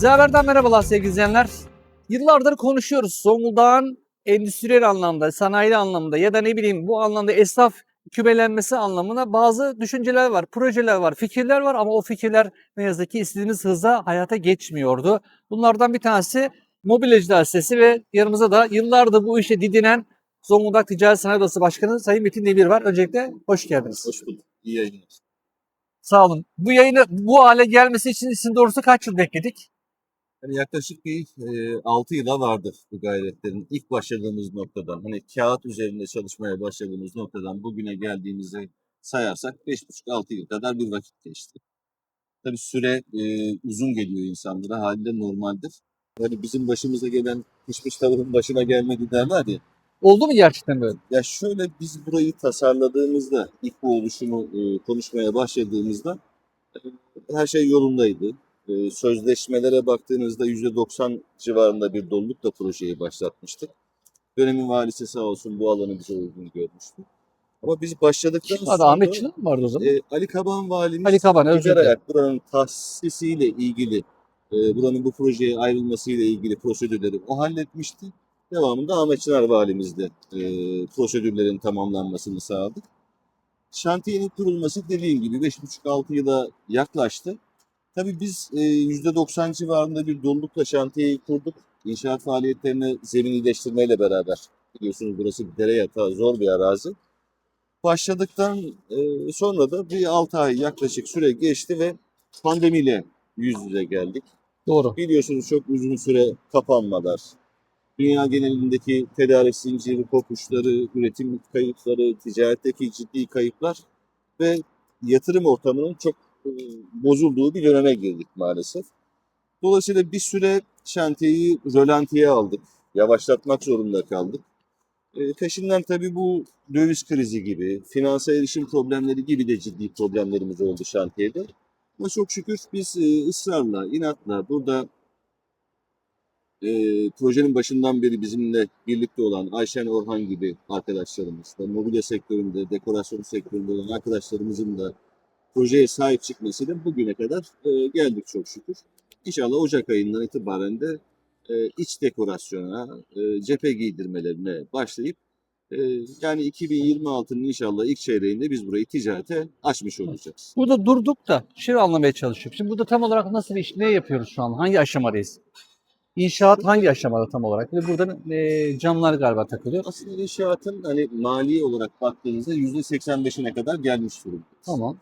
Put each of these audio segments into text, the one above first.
Size haberden merhabalar sevgili izleyenler. Yıllardır konuşuyoruz. Zonguldak'ın endüstriyel anlamda, sanayi anlamda ya da ne bileyim bu anlamda esnaf kümelenmesi anlamına bazı düşünceler var, projeler var, fikirler var ama o fikirler ne yazık ki istediğimiz hızla hayata geçmiyordu. Bunlardan bir tanesi Mobilyacılar Sesi ve yanımızda da yıllardır bu işe didinen Zonguldak Ticaret Sanayi Odası Başkanı Sayın Metin Demir var. Öncelikle hoş geldiniz. Hoş bulduk. İyi yayınlar. Sağ olun. Bu yayını bu hale gelmesi için sizin doğrusu kaç yıl bekledik? Yani yaklaşık bir e, 6 yıla vardır bu gayretlerin. İlk başladığımız noktadan, hani kağıt üzerinde çalışmaya başladığımız noktadan bugüne geldiğimizi sayarsak 5,5-6 yıl kadar bir vakit geçti. Tabii süre e, uzun geliyor insanlara, haliyle normaldir. Hani bizim başımıza gelen pişmiş tavuğun başına gelmedi derler ya. Oldu mu gerçekten böyle? Ya şöyle biz burayı tasarladığımızda, ilk bu oluşumu e, konuşmaya başladığımızda e, her şey yolundaydı. E, sözleşmelere baktığınızda %90 civarında bir dolulukla projeyi başlatmıştık. Dönemin valisi sağ olsun bu alanı bize uygun görmüştü. Ama biz başladıktan Adı sonra Ahmet Çınar mı vardı o zaman? e, Ali Kaban valimiz Ali Kaban, özür dilerim. Ayak buranın tahsisiyle ilgili, e, buranın bu projeye ayrılmasıyla ilgili prosedürleri o halletmişti. Devamında Ahmet Çınar valimiz de e, prosedürlerin tamamlanmasını sağladık. Şantiyenin kurulması dediğim gibi 5,5-6 yıla yaklaştı. Tabii biz e, %90 civarında bir dolulukla şantiyeyi kurduk. İnşaat faaliyetlerine zemin iyileştirmeyle beraber. Biliyorsunuz burası bir dere yatağı, zor bir arazi. Başladıktan e, sonra da bir 6 ay yaklaşık süre geçti ve pandemiyle yüz yüze geldik. Doğru. Biliyorsunuz çok uzun süre kapanmalar, dünya genelindeki tedarik zinciri kopuşları, üretim kayıpları, ticaretteki ciddi kayıplar ve yatırım ortamının çok bozulduğu bir döneme girdik maalesef. Dolayısıyla bir süre şantiyeyi rölantiye aldık, yavaşlatmak zorunda kaldık. E, peşinden tabii bu döviz krizi gibi, finansal erişim problemleri gibi de ciddi problemlerimiz oldu şantiyede. Ama çok şükür biz e, ısrarla, inatla burada e, projenin başından beri bizimle birlikte olan Ayşen Orhan gibi arkadaşlarımız da mobilya sektöründe, dekorasyon sektöründe olan arkadaşlarımızın da projeye sahip çıkmasıyla bugüne kadar e, geldik çok şükür. İnşallah Ocak ayından itibaren de e, iç dekorasyona, e, cephe giydirmelerine başlayıp e, yani 2026'nın inşallah ilk çeyreğinde biz burayı ticarete açmış olacağız. Burada durduk da şey anlamaya çalışıyorum. Şimdi burada tam olarak nasıl bir iş, ne yapıyoruz şu an? Hangi aşamadayız? İnşaat hangi aşamada tam olarak? Ve burada e, camlar galiba takılıyor. Aslında inşaatın hani mali olarak baktığınızda %85'ine kadar gelmiş durumda. Tamam.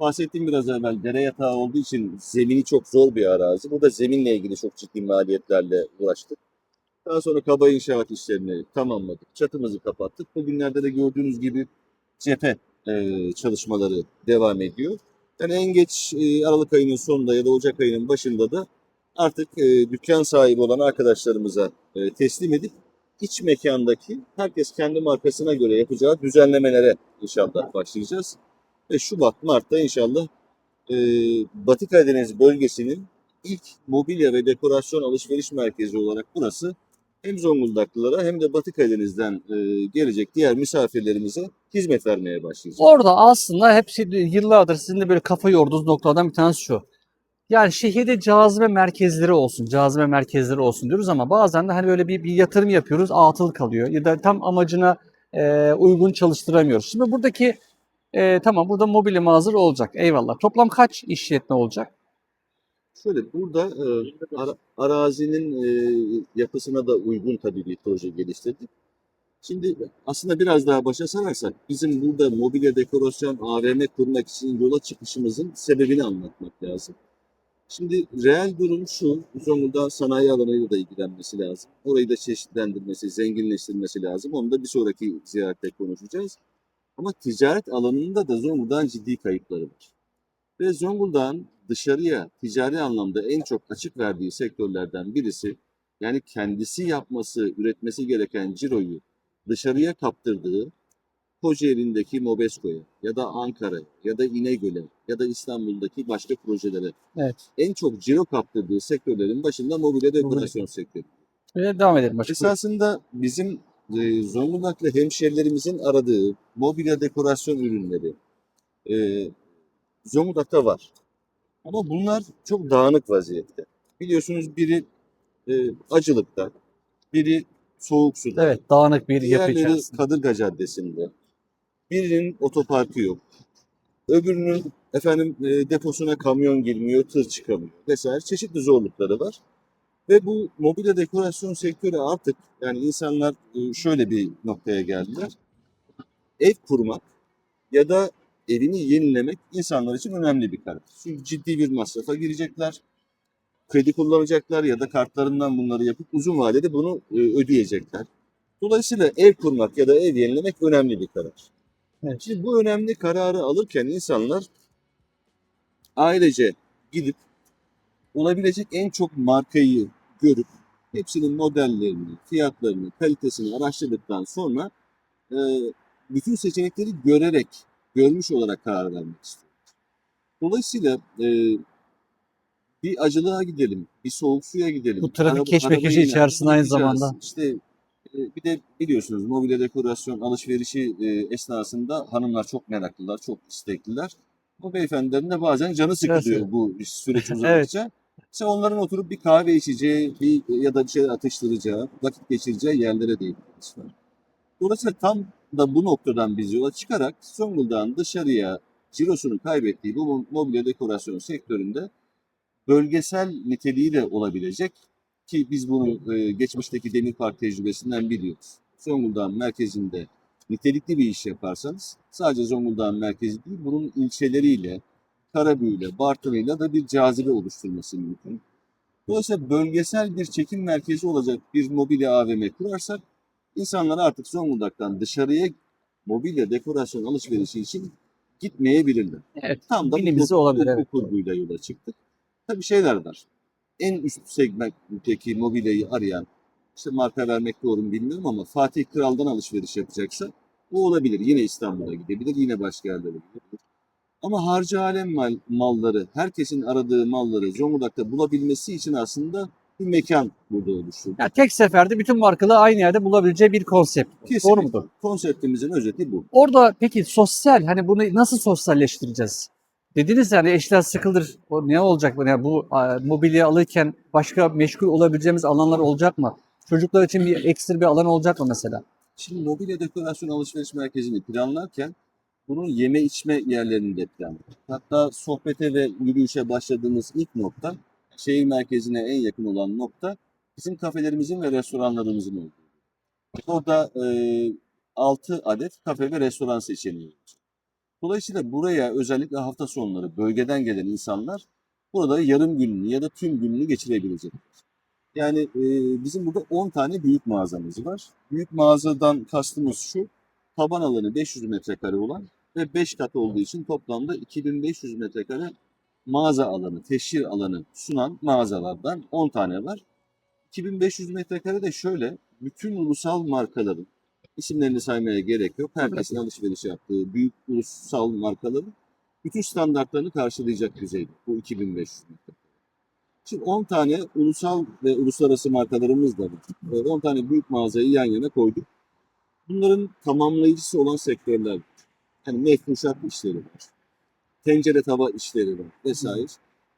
Bahsettiğim biraz evvel dere yatağı olduğu için zemini çok zor bir arazi. Burada zeminle ilgili çok ciddi maliyetlerle uğraştık. Daha sonra kaba inşaat işlerini tamamladık. Çatımızı kapattık. Bugünlerde de gördüğünüz gibi cephe e, çalışmaları devam ediyor. Yani en geç e, Aralık ayının sonunda ya da Ocak ayının başında da artık e, dükkan sahibi olan arkadaşlarımıza e, teslim edip iç mekandaki herkes kendi markasına göre yapacağı düzenlemelere inşallah başlayacağız. Ve Şubat, Mart'ta inşallah e, Batı Karadeniz bölgesinin ilk mobilya ve dekorasyon alışveriş merkezi olarak burası hem Zonguldaklılara hem de Batı Karadeniz'den e, gelecek diğer misafirlerimize hizmet vermeye başlayacağız. Orada aslında hepsi yıllardır sizin de böyle kafa yorduğunuz noktalardan bir tanesi şu. Yani şehirde cazibe merkezleri olsun, cazibe merkezleri olsun diyoruz ama bazen de hani böyle bir, bir yatırım yapıyoruz, atıl kalıyor ya da tam amacına e, uygun çalıştıramıyoruz. Şimdi buradaki e, tamam burada mobilya mağazır olacak, eyvallah. Toplam kaç işletme olacak? Şöyle burada e, ara- arazinin e, yapısına da uygun tabii bir proje geliştirdik. Şimdi aslında biraz daha başa sararsak bizim burada mobilya dekorasyon AVM kurmak için yola çıkışımızın sebebini anlatmak lazım. Şimdi reel durum şu, Zonguldak sanayi alanıyla da ilgilenmesi lazım. Orayı da çeşitlendirmesi, zenginleştirmesi lazım. Onu da bir sonraki ziyarette konuşacağız. Ama ticaret alanında da Zonguldak'ın ciddi kayıpları var. Ve Zonguldak'ın dışarıya ticari anlamda en çok açık verdiği sektörlerden birisi yani kendisi yapması, üretmesi gereken ciroyu dışarıya kaptırdığı Kocaeli'ndeki Mobesko'ya ya da Ankara ya da İnegöl'e ya da İstanbul'daki başka projelere Evet. en çok ciro kaptırdığı sektörlerin başında mobilya dekorasyon sektörü. Ve devam edelim başka. Esasında bizim e, Zonguldaklı hemşerilerimizin aradığı mobilya dekorasyon ürünleri e, Zonguldak'ta var. Ama bunlar çok dağınık vaziyette. Biliyorsunuz biri e, acılıkta, biri soğuk suda. Evet, dağınık bir yapı içerisinde. Kadırga Caddesi'nde. Birinin otoparkı yok. Öbürünün efendim e, deposuna kamyon girmiyor, tır çıkamıyor vesaire çeşitli zorlukları var. Ve bu mobilya dekorasyon sektörü artık yani insanlar e, şöyle bir noktaya geldiler. Ev kurmak ya da evini yenilemek insanlar için önemli bir karar. Çünkü ciddi bir masrafa girecekler. Kredi kullanacaklar ya da kartlarından bunları yapıp uzun vadede bunu e, ödeyecekler. Dolayısıyla ev kurmak ya da ev yenilemek önemli bir karar. Evet. Şimdi bu önemli kararı alırken insanlar ailece gidip olabilecek en çok markayı görüp hepsinin modellerini, fiyatlarını, kalitesini araştırdıktan sonra e, bütün seçenekleri görerek, görmüş olarak karar vermek istiyor. Dolayısıyla e, bir acılığa gidelim, bir soğuk suya gidelim. Bu trafik keşmekeşi içerisinde aynı zamanda. İşte e, bir de biliyorsunuz mobilya dekorasyon alışverişi e, esnasında hanımlar çok meraklılar, çok istekliler. Bu beyefendilerin de bazen canı sıkılıyor bu süreç uzadıkça. İşte onların oturup bir kahve içeceği bir, ya da bir şey atıştıracağı, vakit geçireceği yerlere de ihtiyaç var. Dolayısıyla tam da bu noktadan biz yola çıkarak Zonguldak'ın dışarıya cirosunu kaybettiği bu mobilya dekorasyon sektöründe bölgesel niteliği de olabilecek ki biz bunu e, geçmişteki Demirpark tecrübesinden biliyoruz. Zonguldak'ın merkezinde nitelikli bir iş yaparsanız sadece Zonguldak'ın merkezi değil bunun ilçeleriyle, Karabüyü'yle, Bartın'ıyla da bir cazibe oluşturması mümkün. Dolayısıyla bölgesel bir çekim merkezi olacak bir mobilya AVM kurarsak insanlar artık Zonguldak'tan dışarıya mobilya dekorasyon alışverişi için gitmeyebilirler. Evet, Tam da bu, olabilir, bu, evet. bu kurguyla yola çıktık. Tabii şeyler var. En üst segmentteki mobilyayı arayan, işte marka vermek doğru mu bilmiyorum ama Fatih Kral'dan alışveriş yapacaksa o olabilir. Yine İstanbul'a gidebilir, yine başka yerlere gidebilir. Ama harcı alem mal, malları, herkesin aradığı malları Zonguldak'ta bulabilmesi için aslında bir mekan burada oluşturdu. Ya tek seferde bütün markaları aynı yerde bulabileceği bir konsept. Kesinlikle. Doğru mudur? Konseptimizin özeti bu. Orada peki sosyal hani bunu nasıl sosyalleştireceğiz? Dediniz yani eşler sıkılır. O ne olacak bu? Yani bu a, mobilya alırken başka meşgul olabileceğimiz alanlar olacak mı? Çocuklar için bir ekstra bir alan olacak mı mesela? Şimdi mobilya dekorasyon alışveriş merkezini planlarken bunun yeme içme yerlerini de. Hatta sohbete ve yürüyüşe başladığımız ilk nokta, şehir merkezine en yakın olan nokta bizim kafelerimizin ve restoranlarımızın olduğu. Orada e, 6 adet kafe ve restoran seçeneği var. Dolayısıyla buraya özellikle hafta sonları bölgeden gelen insanlar burada yarım gününü ya da tüm gününü geçirebilecekler. Yani e, bizim burada 10 tane büyük mağazamız var. Büyük mağazadan kastımız şu, taban alanı 500 metrekare olan ve 5 kat olduğu için toplamda 2500 metrekare mağaza alanı, teşhir alanı sunan mağazalardan 10 tane var. 2500 metrekare de şöyle, bütün ulusal markaların, isimlerini saymaya gerek yok, herkesin alışveriş yaptığı büyük ulusal markaların bütün standartlarını karşılayacak düzeyde bu 2500 metrekare. Şimdi 10 tane ulusal ve uluslararası markalarımız da var. Ee, 10 tane büyük mağazayı yan yana koyduk. Bunların tamamlayıcısı olan sektörler var. Yani mefruşat işleri var. Tencere tava işleri var vesaire.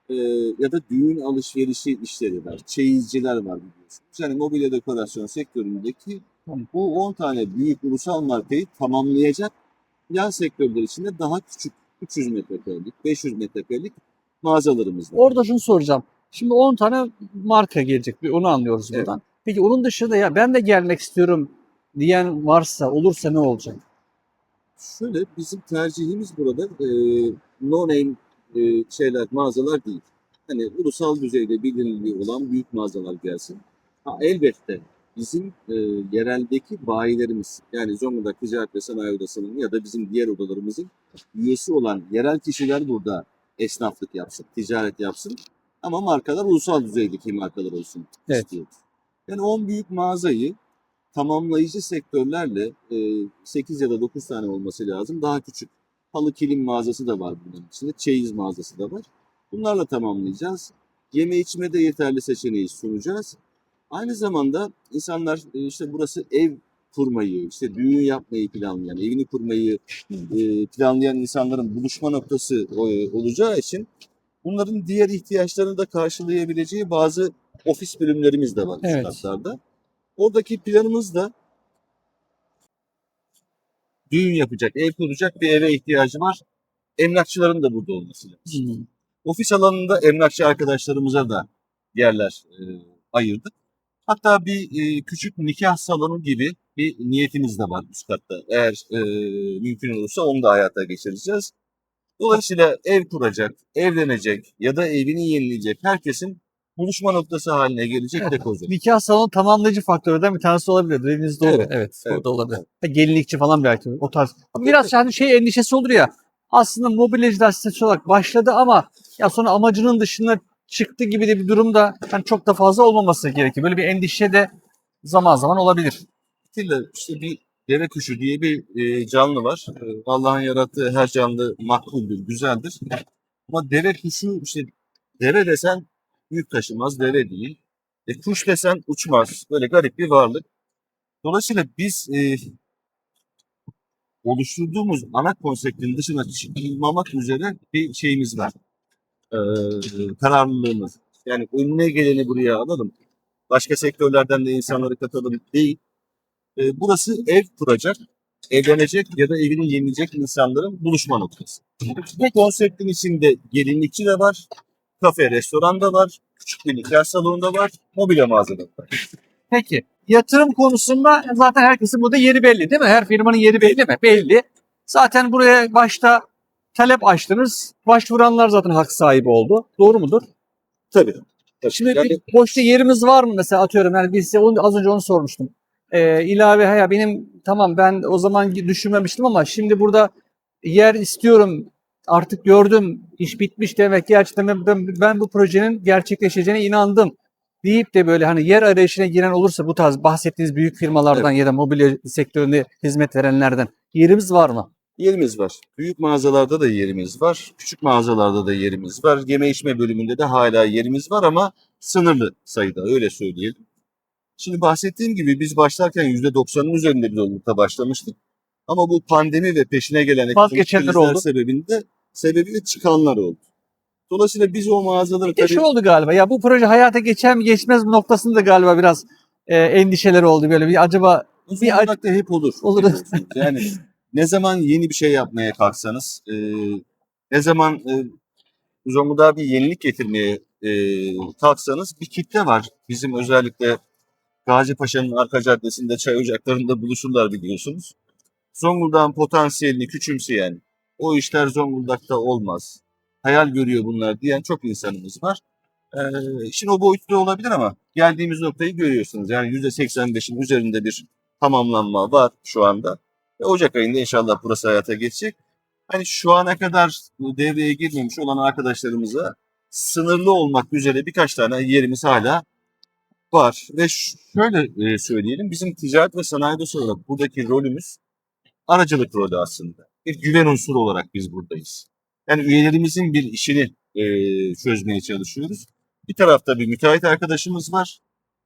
Ee, ya da düğün alışverişi işleri var. Çeyizciler var biliyorsunuz. Yani mobilya dekorasyon sektöründeki bu 10 tane büyük ulusal markayı tamamlayacak yan sektörler içinde daha küçük 300 metrekarelik, 500 metrekarelik mağazalarımız var. Orada şunu soracağım. Şimdi 10 tane marka gelecek. Onu anlıyoruz Evet. buradan. Peki onun dışında ya ben de gelmek istiyorum diyen varsa, olursa ne olacak? Şöyle bizim tercihimiz burada e, no name e, şeyler mağazalar değil. Hani ulusal düzeyde bilinirliği olan büyük mağazalar gelsin. Ha, elbette bizim e, yereldeki bayilerimiz yani Zonguldak Ticaret ve Sanayi Odası'nın ya da bizim diğer odalarımızın üyesi olan yerel kişiler burada esnaflık yapsın, ticaret yapsın. Ama markalar ulusal düzeydeki markalar olsun Evet. istiyoruz. Yani 10 büyük mağazayı tamamlayıcı sektörlerle e, 8 ya da 9 tane olması lazım. Daha küçük halı kilim mağazası da var bunun içinde. Çeyiz mağazası da var. Bunlarla tamamlayacağız. Yeme içme de yeterli seçeneği sunacağız. Aynı zamanda insanlar e, işte burası ev kurmayı, işte düğün yapmayı planlayan, evini kurmayı e, planlayan insanların buluşma noktası e, olacağı için Bunların diğer ihtiyaçlarını da karşılayabileceği bazı ofis bölümlerimiz de var üst Evet. katlarda. Oradaki planımız da düğün yapacak, ev kuracak bir eve ihtiyacı var. Emlakçıların da burada olması lazım. Hmm. Ofis alanında emlakçı arkadaşlarımıza da yerler e, ayırdık. Hatta bir e, küçük nikah salonu gibi bir niyetimiz de var üst katta. Eğer e, mümkün olursa onu da hayata geçireceğiz. Dolayısıyla ev kuracak, evlenecek ya da evini yenileyecek herkesin buluşma noktası haline gelecek Evet. dekoz. Nikah salonu tamamlayıcı faktörlerden bir tanesi olabilir. Dediğiniz doğru. Evet. Evet, evet, olabilir. Gelinlikçi falan belki o tarz. Biraz hani şey endişesi olur ya. Aslında mobilyacılar sitesi olarak başladı ama ya sonra amacının dışına çıktı gibi de bir durumda hani çok da fazla olmaması gerekir. Böyle bir endişe de zaman zaman olabilir. İşte bir deve kuşu diye bir e, canlı var. E, Allah'ın yarattığı her canlı makbuldür, güzeldir. Ama deve kuşu işte deve desen yük taşımaz, deve değil. E, kuş desen uçmaz. Böyle garip bir varlık. Dolayısıyla biz e, oluşturduğumuz ana konseptin dışına çıkmamak üzere bir şeyimiz var. E, kararlılığımız. Yani önüne geleni buraya alalım. Başka sektörlerden de insanları katalım değil. E, burası ev kuracak, evlenecek ya da evini yenileyecek insanların buluşma noktası. Bu konseptin içinde gelinlikçi de var, kafe, restoran da var, küçük bir nikah salonu da var, mobilya mağazada da var. Peki yatırım konusunda zaten herkesin burada yeri belli değil mi? Her firmanın yeri belli mi? Belli. Zaten buraya başta talep açtınız. Başvuranlar zaten hak sahibi oldu. Doğru mudur? Tabii. tabii. Şimdi Yani bir boşta yerimiz var mı mesela atıyorum yani biz onu, az önce onu sormuştum. Ee, ilave ya benim tamam ben o zaman düşünmemiştim ama şimdi burada yer istiyorum artık gördüm iş bitmiş demek gerçekten ben, ben, bu projenin gerçekleşeceğine inandım deyip de böyle hani yer arayışına giren olursa bu tarz bahsettiğiniz büyük firmalardan ya da mobilya sektöründe hizmet verenlerden yerimiz var mı? Yerimiz var. Büyük mağazalarda da yerimiz var. Küçük mağazalarda da yerimiz var. Yeme içme bölümünde de hala yerimiz var ama sınırlı sayıda öyle söyleyelim. Şimdi bahsettiğim gibi biz başlarken %90'ın üzerinde bir dolulukta başlamıştık. Ama bu pandemi ve peşine gelen ekonomik krizler oldu. sebebinde sebebiyle çıkanlar oldu. Dolayısıyla biz o mağazaları Bir tabii şu oldu galiba ya bu proje hayata geçer mi geçmez mi noktasında galiba biraz e, endişeler oldu böyle bir acaba uzun bir- da hep olur. Olur. Biliyorsunuz. Yani ne zaman yeni bir şey yapmaya kalksanız, e, ne zaman e, Zonguldak'a bir yenilik getirmeye e, kalksanız bir kitle var. Bizim özellikle Gazi Paşa'nın arka caddesinde çay ocaklarında buluşurlar biliyorsunuz. Zonguldak'ın potansiyelini küçümseyen, o işler Zonguldak'ta olmaz, hayal görüyor bunlar diyen çok insanımız var. Ee, işin o boyutlu olabilir ama geldiğimiz noktayı görüyorsunuz. Yani %85'in üzerinde bir tamamlanma var şu anda. Ve Ocak ayında inşallah burası hayata geçecek. Hani şu ana kadar devreye girmemiş olan arkadaşlarımıza sınırlı olmak üzere birkaç tane yerimiz hala var. Ve şöyle e, söyleyelim, bizim ticaret ve sanayi odası olarak buradaki rolümüz aracılık rolü aslında. Bir güven unsuru olarak biz buradayız. Yani üyelerimizin bir işini e, çözmeye çalışıyoruz. Bir tarafta bir müteahhit arkadaşımız var.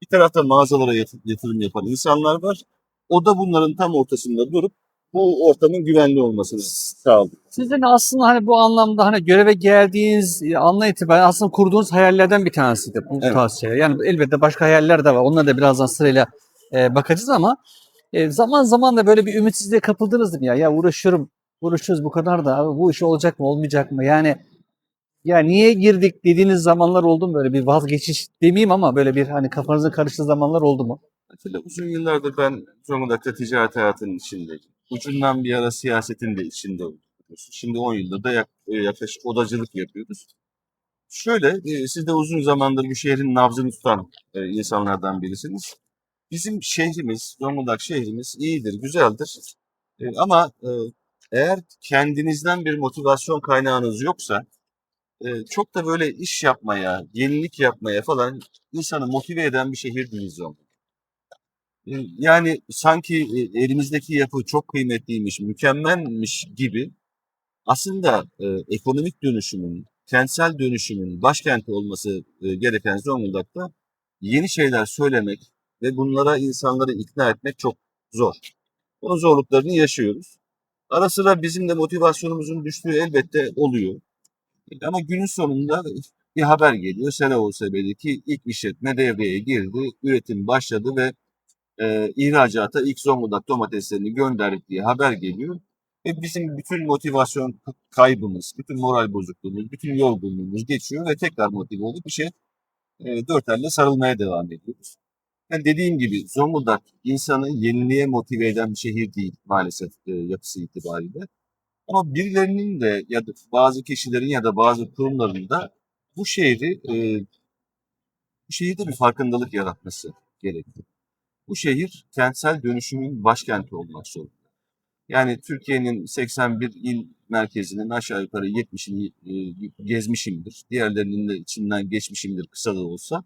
Bir tarafta mağazalara yat- yatırım yapan insanlar var. O da bunların tam ortasında durup bu ortamın güvenli olmasını sağlıyor. Sizin aslında hani bu anlamda hani göreve geldiğiniz anla itibaren aslında kurduğunuz hayallerden bir tanesiydi bu Evet. şeyler. Yani elbette başka hayaller de var. Onlara da birazdan sırayla e, bakacağız ama e, zaman zaman da böyle bir ümitsizliğe kapıldınız mı ya? Ya uğraşıyorum, uğraşıyoruz bu kadar da abi bu iş olacak mı olmayacak mı? Yani ya niye girdik dediğiniz zamanlar oldu mu böyle bir vazgeçiş demeyeyim ama böyle bir hani kafanızın karıştığı zamanlar oldu mu? Atilla uzun yıllardır ben Zonguldak'ta ticaret hayatının içindeyim. Ucundan bir ara siyasetin de içinde oldum. Şimdi 10 yıldır da e, yaklaşık odacılık yapıyoruz. Şöyle, e, siz de uzun zamandır bu şehrin nabzını tutan e, insanlardan birisiniz. Bizim şehrimiz, Zonguldak şehrimiz iyidir, güzeldir. E, Ama e, eğer kendinizden bir motivasyon kaynağınız yoksa, e, çok da böyle iş yapmaya, yenilik yapmaya falan insanı motive eden bir şehir değil Zonguldak. E, Yani sanki e, elimizdeki yapı çok kıymetliymiş, mükemmelmiş gibi aslında e, ekonomik dönüşümün, kentsel dönüşümün başkenti olması e, gereken Zonguldak'ta yeni şeyler söylemek ve bunlara insanları ikna etmek çok zor. Bunun zorluklarını yaşıyoruz. Ara sıra bizim de motivasyonumuzun düştüğü elbette oluyor. Ama günün sonunda bir haber geliyor. Sene OSB'deki ilk işletme devreye girdi. Üretim başladı ve e, ihracata ilk Zonguldak domateslerini gönderdik diye haber geliyor. Ve bizim bütün motivasyon kaybımız, bütün moral bozukluğumuz, bütün yorgunluğumuz geçiyor ve tekrar motive olup bir şey e, dört elle sarılmaya devam ediyoruz. Yani dediğim gibi Zonguldak insanı yeniliğe motive eden bir şehir değil maalesef e, yapısı itibariyle. Ama birilerinin de ya da bazı kişilerin ya da bazı kurumların da bu şehri e, bu şehirde bir farkındalık yaratması gerekiyor. Bu şehir kentsel dönüşümün başkenti olmak zorunda. Yani Türkiye'nin 81 il merkezinin aşağı yukarı 70'ini e, gezmişimdir. Diğerlerinin de içinden geçmişimdir kısa da olsa.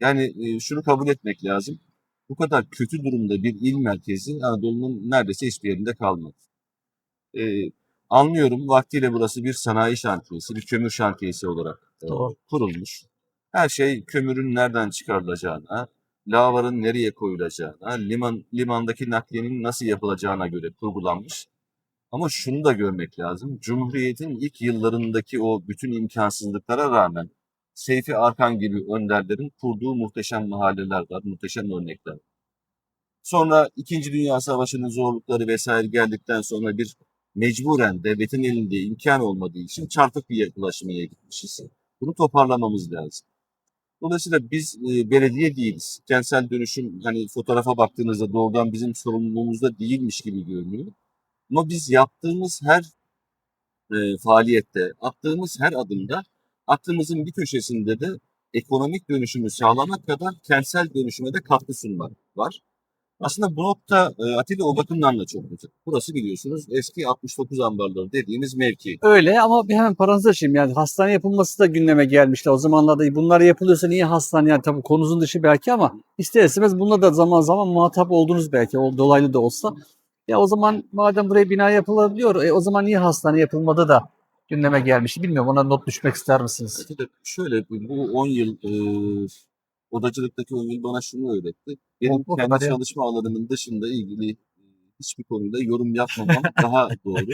Yani e, şunu kabul etmek lazım. Bu kadar kötü durumda bir il merkezi Anadolu'nun neredeyse hiçbir yerinde kalmadı. E, anlıyorum vaktiyle burası bir sanayi şantiyesi, bir kömür şantiyesi olarak e, Doğru. kurulmuş. Her şey kömürün nereden çıkarılacağına, lavarın nereye koyulacağına, liman limandaki nakliyenin nasıl yapılacağına göre kurgulanmış. Ama şunu da görmek lazım. Cumhuriyet'in ilk yıllarındaki o bütün imkansızlıklara rağmen Seyfi Arkan gibi önderlerin kurduğu muhteşem mahalleler var, muhteşem örnekler. Sonra İkinci Dünya Savaşı'nın zorlukları vesaire geldikten sonra bir mecburen devletin elinde imkan olmadığı için çarpık bir yapılaşmaya gitmişiz. Bunu toparlamamız lazım. Dolayısıyla biz e, belediye değiliz. Kentsel dönüşüm hani fotoğrafa baktığınızda doğrudan bizim sorumluluğumuzda değilmiş gibi görünüyor. Ama biz yaptığımız her e, faaliyette, attığımız her adımda aklımızın bir köşesinde de ekonomik dönüşümü sağlamak kadar kentsel dönüşüme de katkı sunmak var. Aslında bu nokta e, Atilla o bakımdan da çok güzel. Burası biliyorsunuz eski 69 ambarları dediğimiz mevki. Öyle ama bir hemen parantez açayım yani hastane yapılması da gündeme gelmişti. O zamanlarda bunlar yapılıyorsa niye hastane yani tabii konumuzun dışı belki ama ister istemez bununla da zaman zaman muhatap oldunuz belki o dolaylı da olsa. Ya o zaman madem buraya bina yapılabiliyor e, o zaman niye hastane yapılmadı da gündeme gelmiş. Bilmiyorum ona not düşmek ister misiniz? Atilla şöyle bu bu 10 yıl e, odacılıktaki 10 yıl bana şunu öğretti. Benim O- o kendi kadar ya. çalışma alanımın dışında ilgili e, hiçbir konuda yorum yapmamam daha doğru.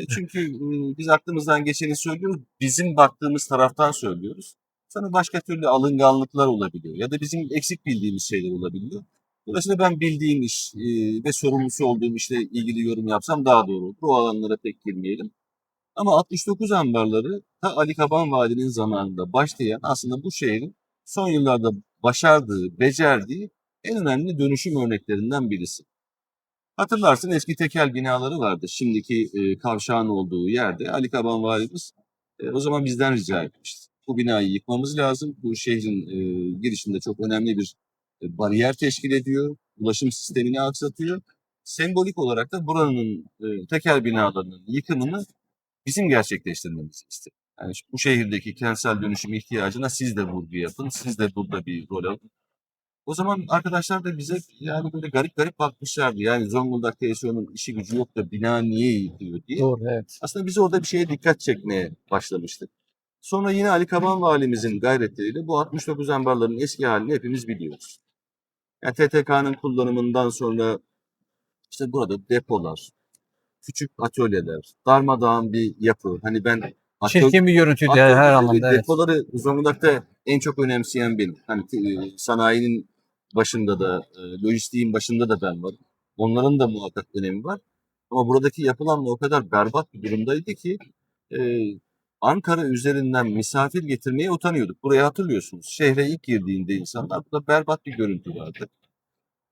E, Çünkü e, biz aklımızdan geçeni söylüyoruz. Bizim baktığımız taraftan söylüyoruz. Sonra başka türlü alınganlıklar olabiliyor. Ya da bizim eksik bildiğimiz şeyler olabiliyor. Dolayısıyla ben bildiğim iş e, ve sorumlusu olduğum işle ilgili yorum yapsam daha doğru olur. Bu alanlara pek girmeyelim. Ama 69 ambarları ta Ali Kaban Vali'nin zamanında başlayan aslında bu şehrin son yıllarda başardığı, becerdiği en önemli dönüşüm örneklerinden birisi. Hatırlarsın eski tekel binaları vardı. Şimdiki e, kavşağın olduğu yerde Ali Kaban Valimiz e, o zaman bizden rica etmişti. Bu binayı yıkmamız lazım. Bu şehrin e, girişinde çok önemli bir e, bariyer teşkil ediyor. Ulaşım sistemini aksatıyor. Sembolik olarak da buranın e, tekel binalarının yıkımını bizim gerçekleştirmemizi istedi. Yani bu şehirdeki kentsel dönüşüm ihtiyacına siz de vurgu yapın. Siz de burada bir rol alın. O zaman arkadaşlar da bize yani böyle garip garip bakmışlardı. Yani Zonguldak TSO'nun işi gücü yok da bina niye yıkıyor diye. Doğru evet. Aslında biz orada bir şeye dikkat çekmeye başlamıştık. Sonra yine Ali Kaban valimizin gayretleriyle bu 69 ambarların eski halini hepimiz biliyoruz. Yani TTK'nın kullanımından sonra işte burada depolar, küçük atölyeler, darmadağın bir yapı. Hani ben atölye- Çirkin bir görüntüydü Atölye- her anlamda evet. Depoları Zonguldak'ta en çok önemseyen benim. Hani e, sanayinin başında da, e, lojistiğin başında da ben varım. Onların da muhakkak önemi var. Ama buradaki yapılanma o kadar berbat bir durumdaydı ki e, Ankara üzerinden misafir getirmeye utanıyorduk. Burayı hatırlıyorsunuz. Şehre ilk girdiğinde insanlar burada berbat bir görüntü vardı.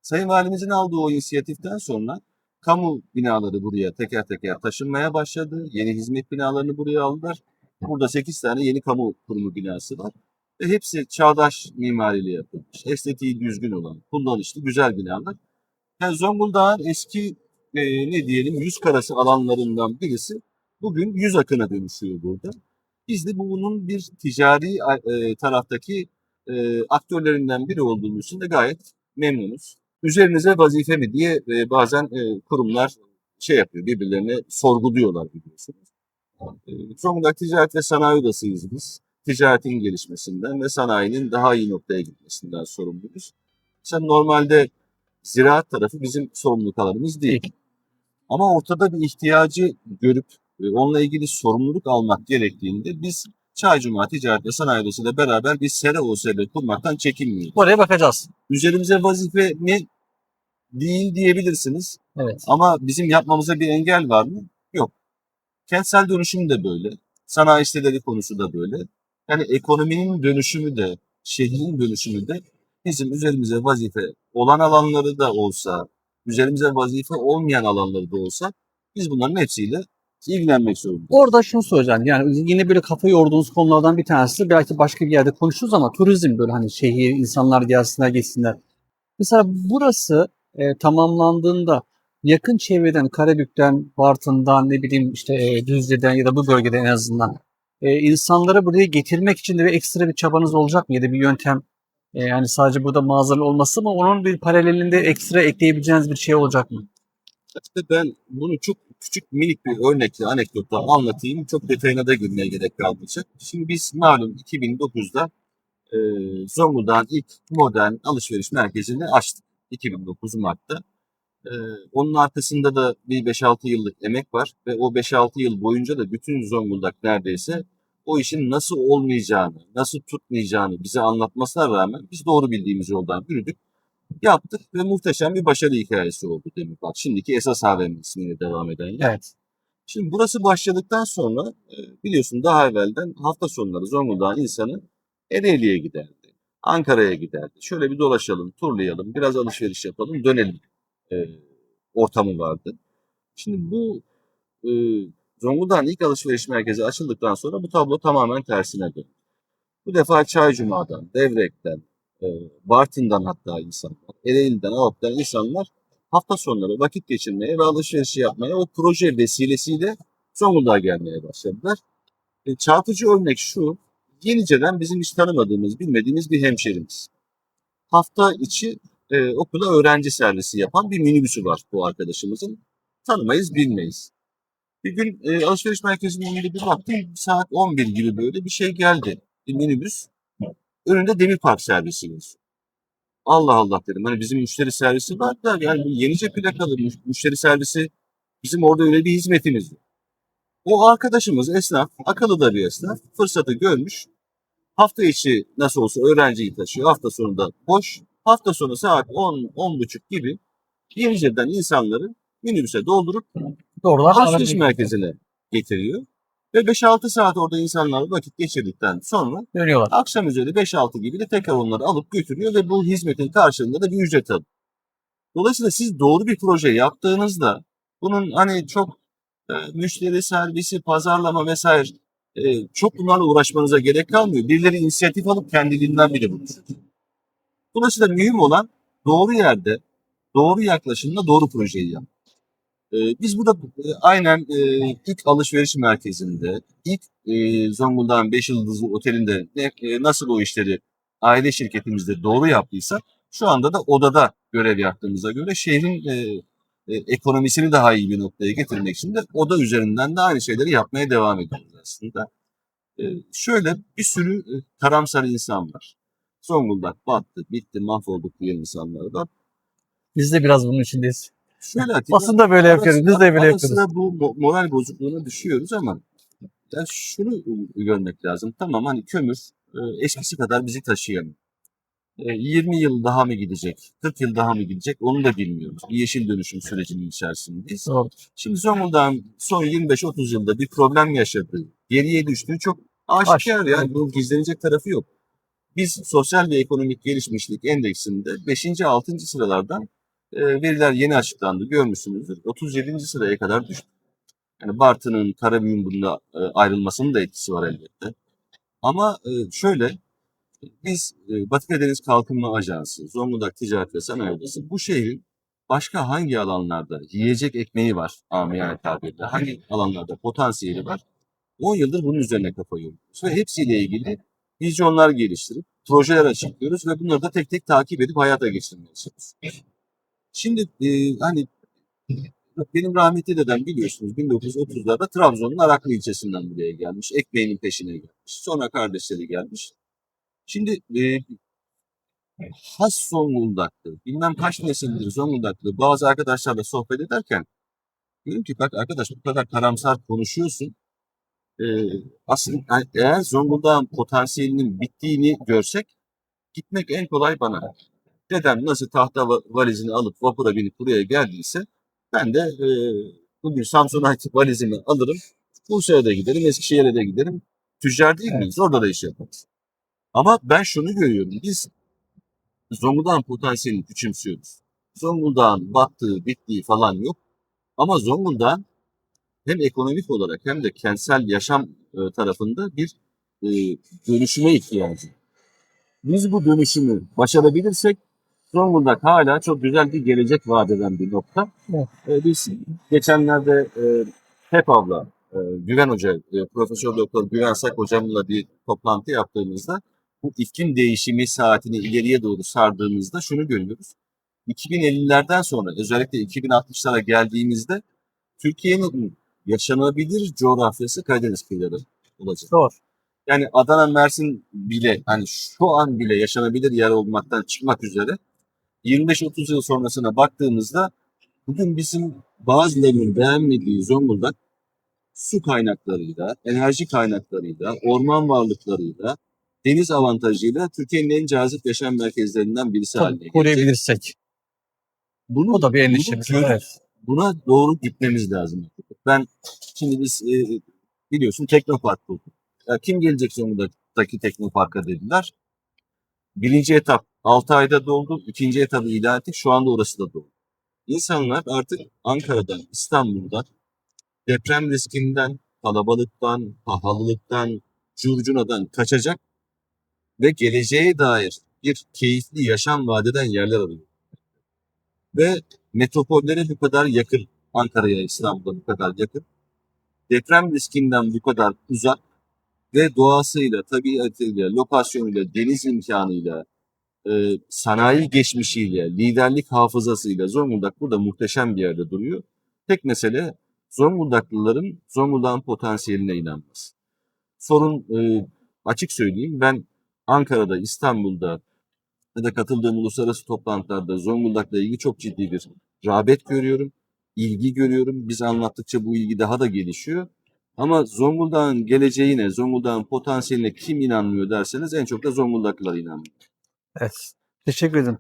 Sayın Valimizin aldığı o inisiyatiften sonra kamu binaları buraya teker teker taşınmaya başladı. Yeni hizmet binalarını buraya aldılar. Burada 8 tane yeni kamu kurumu binası var. Ve hepsi çağdaş mimariyle yapılmış. Estetiği düzgün olan, kullanışlı, güzel binalar. Yani Zonguldak'ın eski e, ne diyelim yüz karası alanlarından birisi bugün yüz akına dönüşüyor burada. Biz de bunun bir ticari e, taraftaki e, aktörlerinden biri olduğumuz için de gayet memnunuz. Üzerinize vazife mi diye e, bazen e, kurumlar şey yapıyor, birbirlerine sorguluyorlar biliyorsunuz. E, Zonguldak Ticaret ve Sanayi Odası'yız biz. Ticaretin gelişmesinden ve sanayinin daha iyi noktaya gitmesinden sorumluyuz. Mesela normalde ziraat tarafı bizim sorumluluk alanımız değil. Ama ortada bir ihtiyacı görüp e, onunla ilgili sorumluluk almak gerektiğinde biz Çaycuma Ticaret ve Sanayi Odası ile beraber bir SERE OSB kurmaktan çekinmiyoruz. Oraya bakacağız. Üzerimize vazife mi değil diyebilirsiniz. Evet. Ama bizim yapmamıza bir engel var mı? Yok. Kentsel dönüşüm de böyle. Sanayi siteleri konusu da böyle. Yani ekonominin dönüşümü de, şehrin dönüşümü de bizim üzerimize vazife olan alanları da olsa, üzerimize vazife olmayan alanları da olsa biz bunların hepsiyle ilgilenmek zorundayız. Orada şunu söyleyeceğim. Yani yine böyle kafa yorduğunuz konulardan bir tanesi belki başka bir yerde konuşuruz ama turizm böyle hani şehir insanlar gelsinler geçsinler. Mesela burası e, tamamlandığında yakın çevreden Karabük'ten, Bartın'dan ne bileyim işte e, Düzce'den ya da bu bölgeden en azından e, insanları buraya getirmek için de bir ekstra bir çabanız olacak mı ya da bir yöntem e, yani sadece burada mağazalı olması ama onun bir paralelinde ekstra ekleyebileceğiniz bir şey olacak mı? İşte ben bunu çok küçük minik bir örnekle, anekdotla anlatayım. Çok detayına da girmeye gerek kalmayacak. Şimdi biz malum 2009'da e, Zonguldak'ın ilk modern alışveriş merkezini açtık. 2009 Mart'ta. E, onun arkasında da bir 5-6 yıllık emek var ve o 5-6 yıl boyunca da bütün Zonguldak neredeyse o işin nasıl olmayacağını, nasıl tutmayacağını bize anlatmasına rağmen biz doğru bildiğimiz yoldan yürüdük yaptık ve muhteşem bir başarı hikayesi oldu Demirpark. Şimdiki esas AVM ismiyle devam eden yer. Evet. Şimdi burası başladıktan sonra e, biliyorsun daha evvelden hafta sonları Zonguldak'ın insanı Ereğli'ye giderdi. Ankara'ya giderdi. Şöyle bir dolaşalım, turlayalım, biraz alışveriş yapalım, dönelim e, ortamı vardı. Şimdi bu e, Zonguldak'ın ilk alışveriş merkezi açıldıktan sonra bu tablo tamamen tersine döndü. Bu defa Çaycuma'dan, Devrek'ten, e, Bartın'dan hatta insanlar, Ereğli'den, Avap'tan insanlar hafta sonları vakit geçirmeye ve alışveriş yapmaya o proje vesilesiyle Zonguldak'a gelmeye başladılar. E, çarpıcı örnek şu, Yenice'den bizim hiç tanımadığımız, bilmediğimiz bir hemşerimiz. Hafta içi e, okula öğrenci servisi yapan bir minibüsü var bu arkadaşımızın. Tanımayız, bilmeyiz. Bir gün e, alışveriş merkezinin önünde bir baktım, saat 11 gibi böyle bir şey geldi. Bir minibüs. Önünde demir park servisi var. Allah Allah dedim. Hani bizim müşteri servisi var da yani yenice plakalı müş- müşteri servisi bizim orada öyle bir hizmetimiz yok. O arkadaşımız esnaf, akıllı da bir esnaf. Fırsatı görmüş. Hafta içi nasıl olsa öğrenciyi taşıyor. Hafta sonunda boş. Hafta sonu saat 10 buçuk gibi Yenice'den insanları minibüse doldurup Doğrular. alışveriş merkezine getiriyor. Ve 5-6 saat orada insanlarla vakit geçirdikten sonra Dönüyorlar. akşam üzeri 5-6 gibi de tekrar onları alıp götürüyor ve bu hizmetin karşılığında da bir ücret alıyor. Dolayısıyla siz doğru bir proje yaptığınızda bunun hani çok müşteri servisi, pazarlama vesaire çok bunlarla uğraşmanıza gerek kalmıyor. Birileri inisiyatif alıp kendiliğinden bile çözüyor. Dolayısıyla mühim olan doğru yerde, doğru yaklaşımla doğru projeyi yapmak. Biz burada aynen ilk alışveriş merkezinde, ilk e, Zonguldak'ın 5 yıldızlı otelinde nasıl o işleri aile şirketimizde doğru yaptıysak şu anda da odada görev yaptığımıza göre şehrin e, ekonomisini daha iyi bir noktaya getirmek için de oda üzerinden de aynı şeyleri yapmaya devam ediyoruz aslında. E, şöyle bir sürü e, karamsar insan var. Zonguldak battı, bitti, mahvolduk diyen insanlar var. Biz de biraz bunun içindeyiz. Şöyle Atilla, Basında böyle yapıyoruz. Biz de böyle yapıyoruz. sıra bu mo- moral bozukluğuna düşüyoruz ama ya şunu görmek lazım. Tamam hani kömür e, eskisi kadar bizi taşıyamıyor. E, 20 yıl daha mı gidecek? 40 yıl daha mı gidecek? Onu da bilmiyoruz. Bir yeşil dönüşüm sürecinin içerisindeyiz. Doğru. Şimdi Zonguldak'ın son 25-30 yılda bir problem yaşadığı, geriye düştüğü çok aşikar. Yani bunun gizlenecek tarafı yok. Biz sosyal ve ekonomik gelişmişlik endeksinde 5. 6. sıralardan e, veriler yeni açıklandı. Görmüşsünüzdür. 37. sıraya kadar düştü. Yani Bartın'ın, Karabük'ün bunda e, ayrılmasının da etkisi var elbette. Ama e, şöyle biz e, Batı Karadeniz Kalkınma Ajansı, Zonguldak Ticaret ve Sanayi Odası bu şehrin başka hangi alanlarda yiyecek ekmeği var amiyane tabirle, hangi alanlarda potansiyeli var 10 yıldır bunun üzerine kafa yoruyoruz. Ve hepsiyle ilgili vizyonlar geliştirip projeler açıklıyoruz ve bunları da tek tek takip edip hayata geçirmeye çalışıyoruz. Şimdi e, hani benim rahmetli dedem biliyorsunuz 1930'larda Trabzon'un Araklı ilçesinden buraya gelmiş. Ekmeğinin peşine gelmiş. Sonra kardeşleri gelmiş. Şimdi e, has Zonguldaklı, bilmem kaç nesildir Zonguldaklı bazı arkadaşlarla sohbet ederken Diyorum ki bak arkadaş bu kadar karamsar konuşuyorsun. Ee, aslında yani eğer Zonguldak'ın potansiyelinin bittiğini görsek gitmek en kolay bana. Dedem nasıl tahta va- valizini alıp vapura binip buraya geldiyse ben de e, bugün Samsun'a valizimi alırım. Bursa'ya da giderim, Eskişehir'e de giderim. Tüccar değil miyiz? Orada da iş yaparız. Ama ben şunu görüyorum. Biz Zonguldak'ın potansiyelini küçümsüyoruz. Zonguldak'ın battığı, bittiği falan yok. Ama Zonguldak'ın hem ekonomik olarak hem de kentsel yaşam e, tarafında bir e, dönüşüme ihtiyacı. Biz bu dönüşümü başarabilirsek Zonguldak hala çok güzel bir gelecek vaat eden bir nokta. Evet. E, biz geçenlerde e, Hep abla, e, Güven Hoca, e, Profesör Doktor Güven Sak hocamla bir toplantı yaptığımızda bu iklim değişimi saatini ileriye doğru sardığımızda şunu görüyoruz. 2050'lerden sonra özellikle 2060'lara geldiğimizde Türkiye'nin yaşanabilir coğrafyası Karadeniz kıyıları olacak. Doğru. Yani Adana, Mersin bile hani şu an bile yaşanabilir yer olmaktan çıkmak üzere 25-30 yıl sonrasına baktığımızda bugün bizim bazılarının beğenmediği Zonguldak su kaynaklarıyla, enerji kaynaklarıyla, orman varlıklarıyla, deniz avantajıyla Türkiye'nin en cazip yaşam merkezlerinden birisi haline Tabii, gelecek. koruyabilirsek. Bunu, O da bir bunu endişemiz. görüp Evet. buna doğru gitmemiz lazım. Ben şimdi biz e, biliyorsun Teknopark bulduk. Ya kim gelecek Zonguldak'taki Teknopark'a dediler. Birinci etap 6 ayda doldu. ikinci etabı ilan ettik. Şu anda orası da doldu. İnsanlar artık Ankara'dan, İstanbul'dan deprem riskinden, kalabalıktan, pahalılıktan, curcunadan kaçacak ve geleceğe dair bir keyifli yaşam vadeden yerler arıyor. Ve metropollere bu kadar yakın, Ankara'ya, İstanbul'a bu kadar yakın, deprem riskinden bu kadar uzak ve doğasıyla, tabiatıyla, lokasyonuyla, deniz imkanıyla, e, sanayi geçmişiyle, liderlik hafızasıyla Zonguldak burada muhteşem bir yerde duruyor. Tek mesele Zonguldaklıların Zonguldak'ın potansiyeline inanması. Sorun e, açık söyleyeyim ben Ankara'da, İstanbul'da ya da katıldığım uluslararası toplantılarda Zonguldak'la ilgili çok ciddi bir rağbet görüyorum, ilgi görüyorum. Biz anlattıkça bu ilgi daha da gelişiyor. Ama Zonguldak'ın geleceğine, Zonguldak'ın potansiyeline kim inanmıyor derseniz en çok da Zonguldaklılar inanmıyor. Evet. Teşekkür ederim.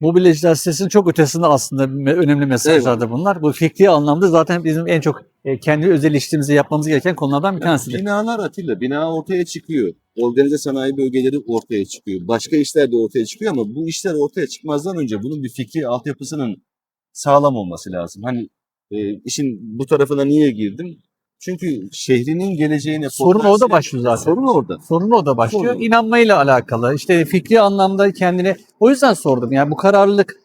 Mobilyacılar sesinin çok ötesinde aslında önemli mesajlardı bunlar. Bu fikri anlamda zaten bizim en çok e, kendi özel işimizi yapmamız gereken konulardan bir tanesidir. Binalar Atilla, bina ortaya çıkıyor. Organize sanayi bölgeleri ortaya çıkıyor. Başka işler de ortaya çıkıyor ama bu işler ortaya çıkmazdan önce bunun bir fikri altyapısının sağlam olması lazım. Hani e, işin bu tarafına niye girdim? Çünkü şehrinin geleceğine Sorun potansiyel- orada başlıyor zaten. Sorun orada. Sorun o da başlıyor. Sorun. İnanmayla alakalı. İşte fikri anlamda kendine o yüzden sordum. Yani bu kararlılık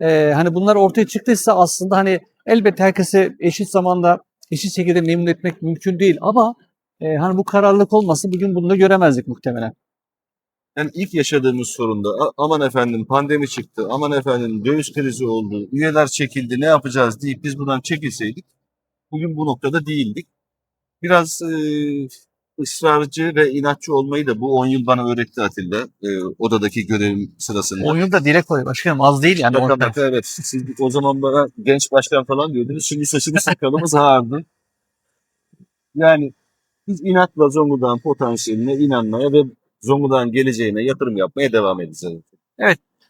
e, hani bunlar ortaya çıktıysa aslında hani elbette herkese eşit zamanda eşit şekilde memnun etmek mümkün değil ama e, hani bu kararlılık olmasa bugün bunu da göremezdik muhtemelen. Yani ilk yaşadığımız sorunda "A- aman efendim pandemi çıktı, aman efendim döviz krizi oldu, üyeler çekildi ne yapacağız deyip biz buradan çekilseydik bugün bu noktada değildik. Biraz e, ısrarcı ve inatçı olmayı da bu 10 yıl bana öğretti Atilla e, odadaki görevim sırasında. 10 yılda direkt oluyor başkanım az değil yani. Orada. maka evet. Siz o zaman bana genç başkan falan diyordunuz. Şimdi saçımız sakalımız ağardı. Yani biz inatla Zonguldak'ın potansiyeline inanmaya ve Zonguldak'ın geleceğine yatırım yapmaya devam edeceğiz.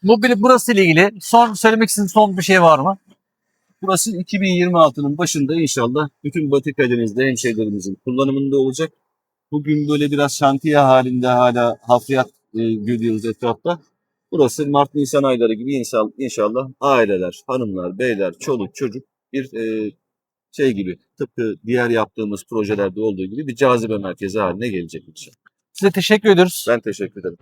Mobilya burası ile ilgili son söylemek istediğiniz son bir şey var mı? Burası 2026'nın başında inşallah bütün Batı Karadeniz'de hemşehrilerimizin kullanımında olacak. Bugün böyle biraz şantiye halinde hala hafriyat e, görüyoruz etrafta. Burası Mart Nisan ayları gibi inşallah, inşallah aileler, hanımlar, beyler, çoluk, çocuk bir e, şey gibi tıpkı diğer yaptığımız projelerde olduğu gibi bir cazibe merkezi haline gelecek inşallah. Size teşekkür ediyoruz. Ben teşekkür ederim.